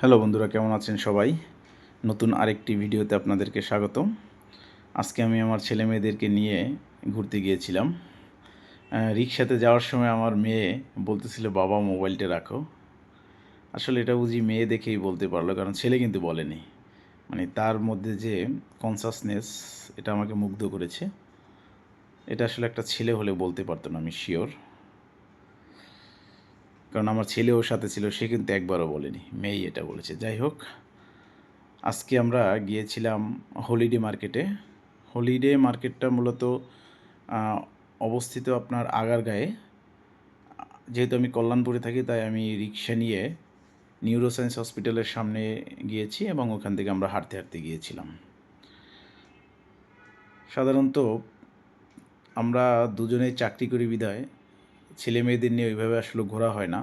Hello বন্ধুরা, কেমন আছেন সবাই? নতুন আরেকটি ভিডিওতে আপনাদেরকে স্বাগতম। আজকে আমি আমার ছেলে মেয়েদেরকে নিয়ে ঘুরতে গিয়েছিলাম। রিক্সাতে যাওয়ার সময় আমার মেয়ে বলতেছিল, বাবা, মোবাইলটা রাখো। আসলে এটা বুঝি মেয়ে দেখেই বলতে পারল, কারণ ছেলে কিন্তু বলেনি। মানে তার মধ্যে যে কনসাসনেস এটা আমাকে মুগ্ধ করেছে। এটা আসলে একটা ছেলে হলে বলতে পারতো না, আমি শিওর কারণ আমার ছেলে ওর সাথে ছিল, সে কিন্তু একবারও বলেনি। মেয়েই এটা বলেছে। যাই হোক, আজকে আমরা গিয়েছিলাম হলিডে মার্কেটে। হলিডে মার্কেটটা মূলত অবস্থিত আপনার আগারগাঁয়ে। যেহেতু আমি কল্যাণপুরে থাকি, তাই আমি রিক্সা নিয়ে নিউরোসায়েন্স হসপিটালের সামনে গিয়েছি এবং ওখান থেকে আমরা হাঁটতে হাঁটতে গিয়েছিলাম। সাধারণত আমরা দুজনে চাকরি করি বিদায়। ছেলে মেয়েদের নিয়ে ওইভাবে আসলে ঘোরা হয় না।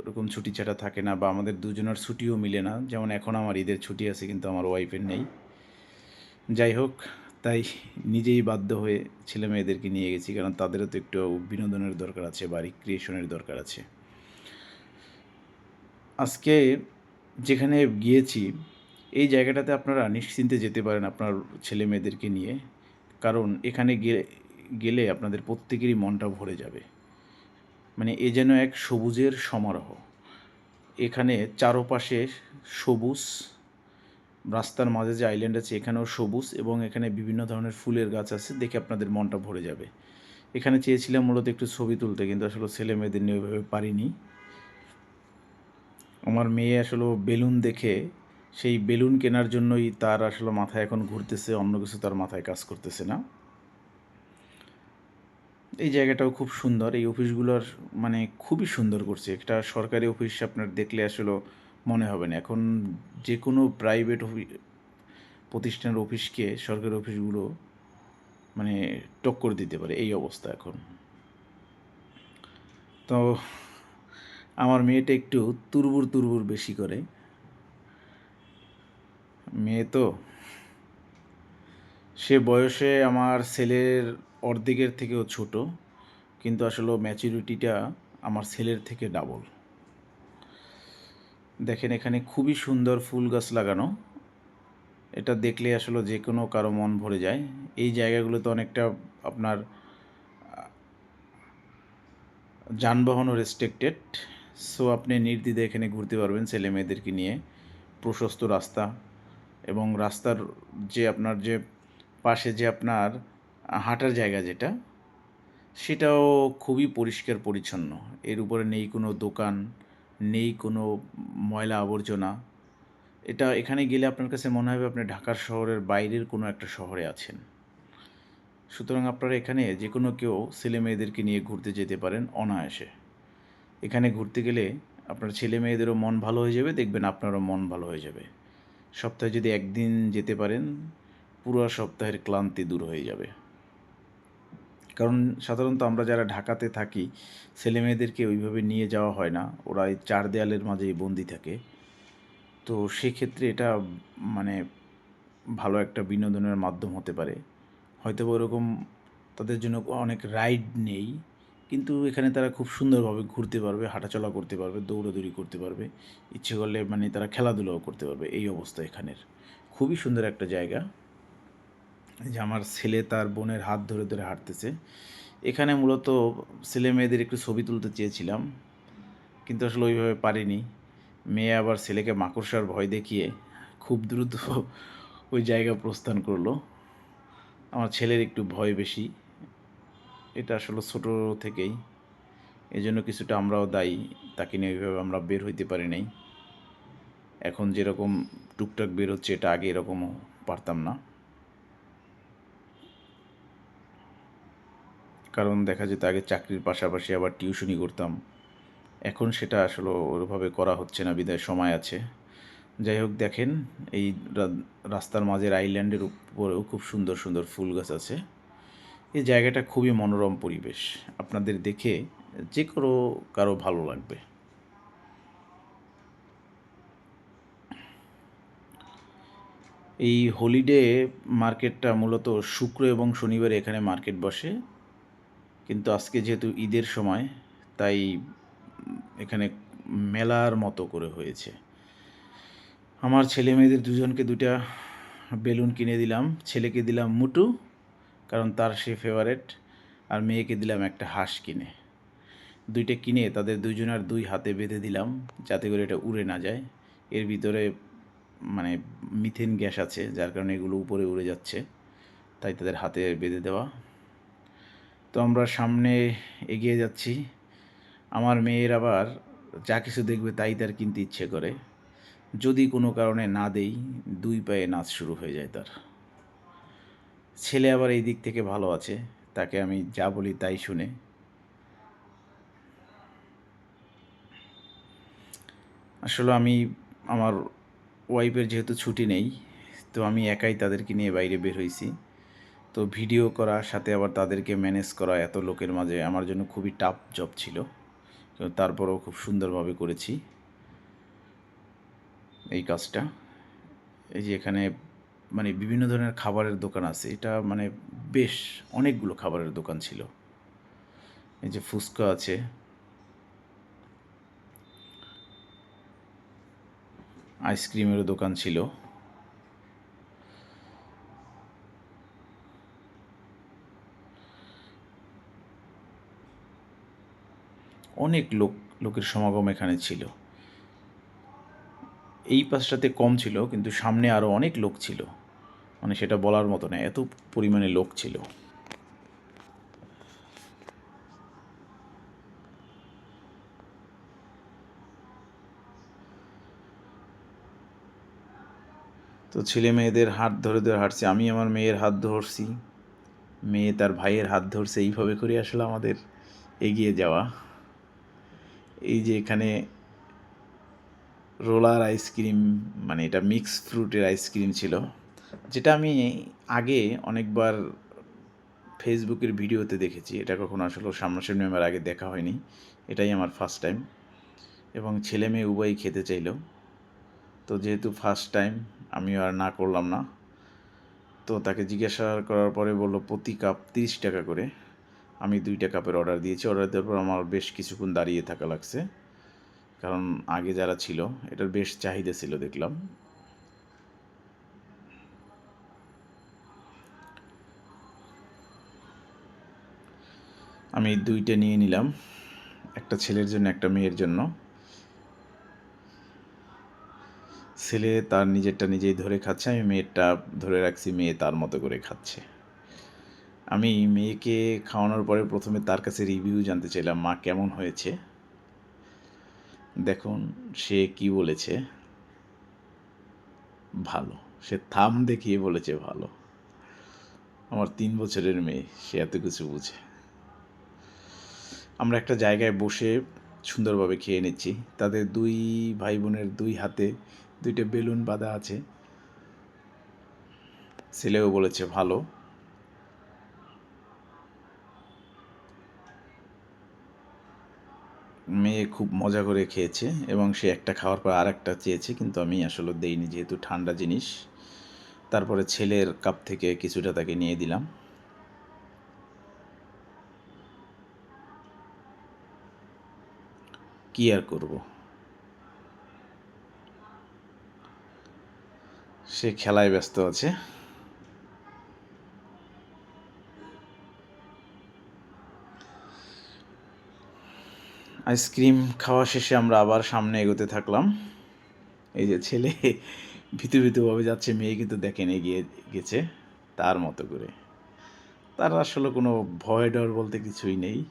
ওরকম ছুটি ছাটা থাকে না বা আমাদের দুজনের ছুটিও মিলে না। যেমন এখন আমার ঈদের ছুটি আছে, কিন্তু আমার ওয়াইফের নেই। যাই হোক, তাই নিজেই বাধ্য হয়ে ছেলে মেয়েদেরকে নিয়ে গেছি, কারণ তাদেরও তো একটু বিনোদনের দরকার আছে বা রিক্রিয়েশনের দরকার আছে। আজকে যেখানে গিয়েছি, এই জায়গাটাতে আপনারা নিশ্চিন্তে যেতে পারেন আপনার ছেলে মেয়েদেরকে নিয়ে। কারণ এখানে গেলে গেলে আপনাদের প্রত্যেকেরই মনটা ভরে যাবে। মানে এ যেন এক সবুজের সমারোহ। এখানে চারপাশে সবুজ, রাস্তার মাঝে যে আইল্যান্ড আছে, এখানেও সবুজ এবং এখানে বিভিন্ন ধরনের ফুলের গাছ আছে, দেখে আপনাদের মনটা ভরে যাবে। এখানে চেয়েছিলাম মূলত একটু ছবি তুলতে, কিন্তু আসলে ছেলে মেয়েদের নিয়ে ওইভাবে পারিনি। আমার মেয়ে আসলে বেলুন দেখে, সেই বেলুন কেনার জন্যই তার আসলে মাথায় এখন ঘুরতেছে, অন্য কিছু তার মাথায় কাজ করতেছে না। এই জায়গাটাও খুব সুন্দর। এই অফিসগুলোর মানে খুবই সুন্দর করছে। একটা সরকারি অফিস আপনার দেখলে আসলে মনে হবে না। এখন যে কোনো প্রাইভেট অফিস প্রতিষ্ঠানের অফিসকে সরকারি অফিসগুলো মানে টক্কর দিতে পারে। এই অবস্থা এখন। তো আমার মেয়েটা একটু তুরবুর তুরবুর বেশি করে। মেয়ে তো, সে বয়সে আমার ছেলের অর্ধেকের থেকেও ছোট কিন্তু আসলে ম্যাচুরিটিটা আমার ছেলের থেকে ডাবল দেখেন এখানে খুবই সুন্দর ফুল গাছ লাগানো। এটা দেখলে আসলে যে কোনো কারও মন ভরে যায়। এই জায়গাগুলোতে অনেকটা আপনার আহ, যানবাহনও রেস্ট্রিক্টেড সো আপনি নির্দ্বিধে এখানে ঘুরতে পারবেন ছেলে মেয়েদেরকে নিয়ে। প্রশস্ত রাস্তা এবং রাস্তার যে আপনার যে পাশে যে আপনার হাঁটার জায়গা যেটা, সেটাও খুবই পরিষ্কার পরিচ্ছন্ন। এর উপরে নেই কোনো দোকান, নেই কোনো ময়লা আবর্জনা। এটা এখানে গেলে আপনার কাছে মনে হবে আপনি ঢাকার শহরের বাইরের কোনো একটা শহরে আছেন। সুতরাং আপনারা এখানে যে কোনো কেউ ছেলে মেয়েদেরকে নিয়ে ঘুরতে যেতে পারেন অনায়াসে। এখানে ঘুরতে গেলে আপনার ছেলে মেয়েদেরও মন ভালো হয়ে যাবে, দেখবেন আপনারও মন ভালো হয়ে যাবে। সপ্তাহে যদি একদিন যেতে পারেন, পুরো সপ্তাহের ক্লান্তি দূর হয়ে যাবে। কারণ সাধারণত আমরা যারা ঢাকাতে থাকি ছেলে মেয়েদেরকে ওইভাবে নিয়ে যাওয়া হয় না। ওরা এই চার দেয়ালের মাঝেই বন্দি থাকে। তো সেক্ষেত্রে এটা মানে ভালো একটা বিনোদনের মাধ্যম হতে পারে। হয়তো ওরকম তাদের জন্য অনেক রাইড নেই, কিন্তু এখানে তারা খুব সুন্দরভাবে ঘুরতে পারবে, হাঁটাচলা করতে পারবে, দৌড়াদৌড়ি করতে পারবে। ইচ্ছে করলে মানে তারা খেলাধুলাও করতে পারবে। এই অবস্থা এখানের। খুবই সুন্দর একটা জায়গা। যে আমার ছেলে তার বোনের হাত ধরে ধরে হাঁটতেছে। এখানে মূলত ছেলে মেয়েদের একটু ছবি তুলতে চেয়েছিলাম, কিন্তু আসলে ওইভাবে পারিনি। মেয়ে আবার ছেলেকে মাকড়সার ভয় দেখিয়ে খুব দ্রুত ওই জায়গা প্রস্থান করল। আমার ছেলের একটু ভয় বেশি। এটা আসলে ছোটো থেকেই। এই জন্য কিছুটা আমরাও দায়ী। তাকে নিয়ে ওইভাবে আমরা বের হইতে পারি নাই। এখন যেরকম টুকটাক বের হচ্ছে এটা আগে এরকমও পারতাম না। কারণ দেখা যেত আগে চাকরির পাশাপাশি আবার টিউশনি করতাম। এখন সেটা আসলে ওইভাবে করা হচ্ছে না, বিদায় সময় আছে। যাই হোক, দেখেন, এই রাস্তার মাঝের আইল্যান্ডের উপরেও খুব সুন্দর সুন্দর ফুল গাছ আছে। এই জায়গাটা খুবই মনোরম পরিবেশ। আপনাদের দেখে যে কোনো কারও ভালো লাগবে। এই হলিডে মার্কেটটা মূলত শুক্র এবং শনিবারে এখানে মার্কেট বসে। কিন্তু আজকে যেহেতু ঈদের সময়, তাই এখানে মেলার মতো করে হয়েছে। আমার ছেলে মেয়েদের দুজনকে দুটা বেলুন কিনে দিলাম। ছেলেকে দিলাম মুটু, কারণ তার সে ফেভারেট আর মেয়েকে দিলাম একটা হাঁস কিনে। দুইটা কিনে তাদের দুইজনের দুই হাতে বেঁধে দিলাম, যাতে করে এটা উড়ে না যায়। এর ভিতরে মানে মিথেন গ্যাস আছে, যার কারণে এগুলো উপরে উড়ে যাচ্ছে। তাই তাদের হাতে বেঁধে দেওয়া। তো আমরা সামনে এগিয়ে যাচ্ছি। আমার মেয়ের আবার যা কিছু দেখবে তাই তার কিনতে ইচ্ছে করে। যদি কোনো কারণে না দেই, দুই পায়ে নাচ শুরু হয়ে যায় তার। ছেলে আবার এই দিক থেকে ভালো আছে, তাকে আমি যা বলি তাই শুনে। আসলে আমি, আমার ওয়াইফের যেহেতু ছুটি নেই, তো আমি একাই তাদেরকে নিয়ে বাইরে বের হয়েছি। তো ভিডিও করা সাথে আবার তাদেরকে ম্যানেজ করা এত লোকের মাঝে আমার জন্য খুবই টাফ জব ছিল। তারপরেও খুব সুন্দরভাবে করেছি এই কাজটা। এই যে এখানে মানে বিভিন্ন ধরনের খাবারের দোকান আছে, এটা মানে বেশ অনেকগুলো খাবারের দোকান ছিল। এই যে ফুচকা আছে। আইসক্রিমেরও দোকান ছিল। অনেক লোক, লোকের সমাগম এখানে ছিল। এই পাশটাতে কম ছিল, কিন্তু সামনে আরও অনেক লোক ছিল। মানে সেটা বলার মতো না, এত পরিমাণে লোক ছিল। তো ছেলে মেয়েদের হাত ধরে ধরে হাঁটছে, আমি আমার মেয়ের হাত ধরছি। মেয়ে তার ভাইয়ের হাত ধরছে, এইভাবে করে আসলে আমাদের এগিয়ে যাওয়া। এই যে এখানে রোলার আইসক্রিম মানে এটা মিক্স ফ্রুটের আইসক্রিম ছিল, যেটা আমি আগে অনেকবার ফেসবুকের ভিডিওতে দেখেছি। এটা কখনো আসলে সামনাসামনি আমার আগে দেখা হয়নি। এটাই আমার ফার্স্ট টাইম এবং ছেলে মেয়ে উভয়ই খেতে চাইলো। তো যেহেতু ফার্স্ট টাইম আমিও আর না করলাম না। তো তাকে জিজ্ঞাসা করার পরে বলল, প্রতি কাপ তিরিশ টাকা করে। আমি দুইটা কাপের অর্ডার দিয়েছি। অর্ডার দেওয়ার পর আমার বেশ কিছুক্ষণ দাঁড়িয়ে থাকা লাগছে। কারণ আগে যারা ছিল, এটার বেশ চাহিদা ছিল দেখলাম। আমি দুইটা নিয়ে নিলাম। একটা ছেলের জন্য, একটা মেয়ের জন্য। ছেলে তার নিজেরটা নিজেই ধরে খাচ্ছে, আমি মেয়েরটা ধরে রাখছি, মেয়ে তার মতো করে খাচ্ছে। আমি মেয়েকে খাওয়ানোর পরে প্রথমে তার কাছে রিভিউ জানতে চাইলাম, মা কেমন হয়েছে? দেখুন, সে কি বলেছে? ভালো। সে থাম দেখিয়ে বলেছে, ভালো। আমার তিন বছরের মেয়ে, সে এত কিছু বুঝে। আমরা একটা জায়গায় বসে সুন্দরভাবে খেয়ে নিচ্ছি। তাদের দুই ভাই বোনের দুই হাতে দুইটা বেলুন বাঁধা আছে। ছেলেও বলেছে, ভালো। মেয়ে খুব মজা করে খেয়েছে এবং সে একটা খাওয়ার পর আর একটা চেয়েছে, কিন্তু আমি আসলে দেইনি যেহেতু ঠান্ডা জিনিস। তারপরে ছেলের কাপ থেকে কিছুটা তাকে নিয়ে দিলাম। কি আর করব? সে খেলায় ব্যস্ত আছে। আইসক্রিম খাওয়া শেষে আমরা আবার সামনে এগোতে থাকলাম। এই যে ছেলে ভিতু ভিতুভাবে যাচ্ছে, মেয়ে কিন্তু দেখেন এগিয়ে গেছে তার মতো করে। তার আসলে কোনো ভয় ডর বলতে কিছুই নেই।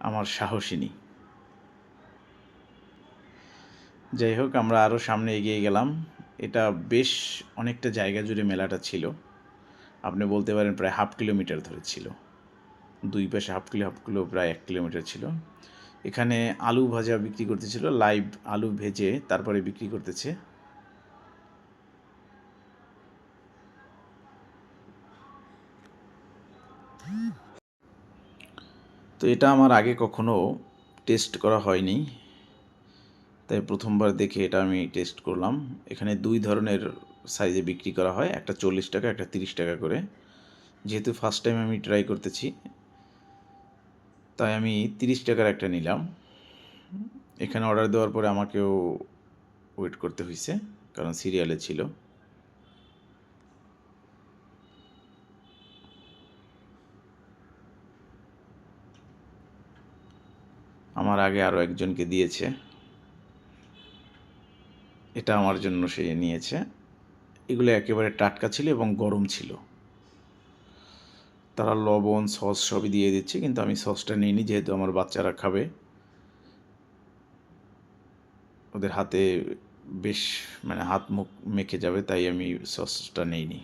আমার সাহসিনী। যাই হোক, আমরা আরও সামনে এগিয়ে গেলাম। এটা বেশ অনেকটা জায়গা জুড়ে মেলাটা ছিল। আপনি বলতে পারেন প্রায় হাফ কিলোমিটার ধরে ছিল। দুই পাশে হাফ কিলো হাফ কিলো প্রায় এক কিলোমিটার ছিল। এখানে আলু ভাজা বিক্রি করতেছিল, লাইভ আলু ভেজে তারপরে বিক্রি করতেছে। তো এটা আমার আগে কখনো টেস্ট করা হয়নি। তাই প্রথমবার দেখে এটা আমি টেস্ট করলাম। এখানে দুই ধরনের সাইজে বিক্রি করা হয়, একটা চল্লিশ টাকা, একটা তিরিশ টাকা করে। যেহেতু ফার্স্ট টাইম আমি ট্রাই করতেছি তাই আমি তিরিশ টাকার একটা নিলাম। এখানে অর্ডার দেওয়ার পরে আমাকেও ওয়েট করতে হয়েছে কারণ সিরিয়ালে ছিল। আমার আগে আরও একজনকে দিয়েছে। এটা আমার জন্য সে নিয়েছে। এগুলো একেবারে টাটকা ছিল এবং গরম ছিল। তারা লবণ, সস সবই দিয়ে দিচ্ছে, কিন্তু আমি সসটা নিইনি, যেহেতু আমার বাচ্চারা খাবে। ওদের হাতে বেশ মানে হাত মুখ মেখে যাবে, তাই আমি সসটা নেইনি।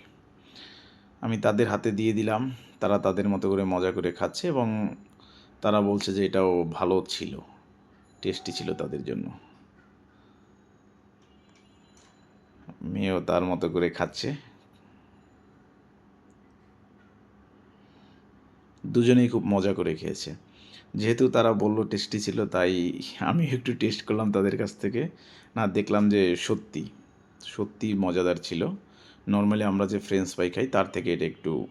আমি তাদের হাতে দিয়ে দিলাম, তারা তাদের মতো করে মজা করে খাচ্ছে, এবং তারা বলছে যে এটাও ভালো ছিল, টেস্টি ছিল তাদের জন্য। মেয়েও তার মতো করে খাচ্ছে। দুজনেই খুব মজা করে খেয়েছে। যেহেতু তারা বলল টেস্টি ছিল, তাই আমি একটু টেস্ট করলাম তাদের কাছ থেকে। না, দেখলাম যে সত্যি সত্যি মজাদার ছিল। নর্মালি আমরা যে ফ্রেঞ্চ ফ্রাই খাই, তার থেকে এটা একটু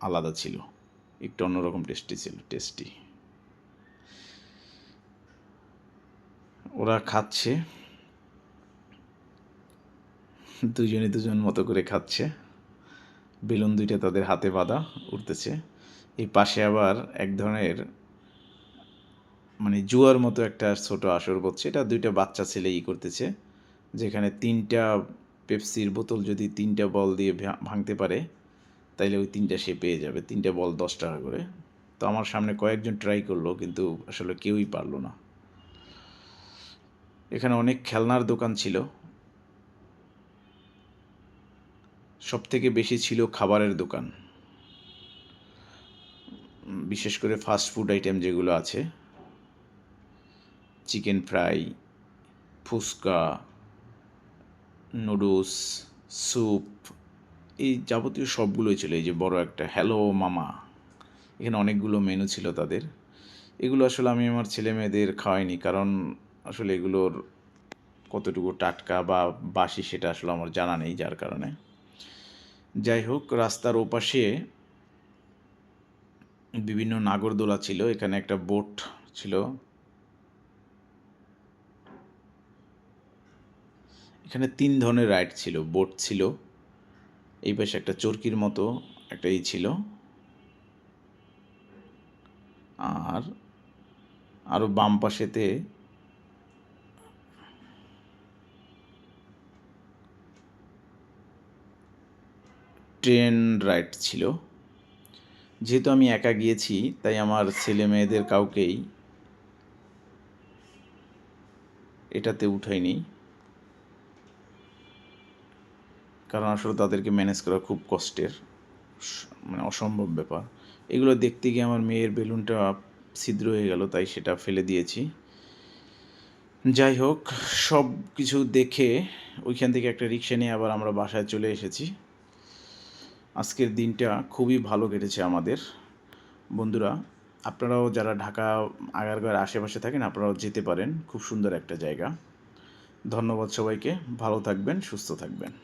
আলাদা ছিল। একটু অন্যরকম টেস্টি ছিল, টেস্টি। ওরা খাচ্ছে। দুজনে দুজন মতো করে খাচ্ছে। বেলুন দুইটা তাদের হাতে বাঁধা উঠতেছে এই পাশে আবার এক ধরনের মানে জুয়ার মতো একটা ছোট আসর করছে এটা দুইটা বাচ্চা ছেলে ই করতেছে, যেখানে তিনটা পেপসির বোতল যদি তিনটা বল দিয়ে ভাঙতে পারে, তাইলে ওই তিনটা সে পেয়ে যাবে, তিনটা বল দশ টাকা করে। তো আমার সামনে কয়েকজন ট্রাই করল, কিন্তু আসলে কেউই পারল না। এখানে অনেক খেলনার দোকান ছিল। সব থেকে বেশি ছিল খাবারের দোকান। বিশেষ করে ফাস্ট ফুড আইটেম যেগুলো আছে chicken fry phuchka noodles soup এই যাবতীয় সবগুলোই ছিল। এই যে বড় একটা হ্যালো মামা এখানে অনেকগুলো মেনু ছিল তাদের। এগুলো আসলে আমি আমার ছেলে মেয়েদের খাওয়াইনি কারণ আসলে এগুলোর কতটুকু টাটকা বা বাসি সেটা আসলে আমার জানা নেই যার কারণে। যাই হোক, রাস্তার ওপাশে বিভিন্ন নাগরদোলা ছিল, এখানে একটা বোট ছিল। এখানে তিন ধরনের রাইড ছিল, বোট ছিল, এই পাশে একটা চরকির মতো একটা ই ছিল। আর আরও বাম পাশেতে ট্রেন রাইড ছিল। যেহেতু আমি একা গিয়েছি, তাই আমার ছেলে মেয়েদের কাউকেই এটাতে উঠাইনি। কারণ আসলে তাদেরকে ম্যানেজ করা খুব কষ্টের মানে অসম্ভব ব্যাপার। এগুলো দেখতে গিয়ে আমার মেয়ের বেলুনটা ছিদ্র হয়ে গেল, তাই সেটা ফেলে দিয়েছি। যাই হোক সব কিছু দেখে ওইখান থেকে একটা রিক্সা নিয়ে আবার আমরা বাসায় চলে এসেছি। আজকের দিনটা খুবই ভালো কেটেছে আমাদের। বন্ধুরা, আপনারাও যারা ঢাকা আগারগড় আশেপাশে থাকেন, আপনারাও যেতে পারেন। খুব সুন্দর একটা জায়গা। ধন্যবাদ সবাইকে। ভালো থাকবেন, সুস্থ থাকবেন।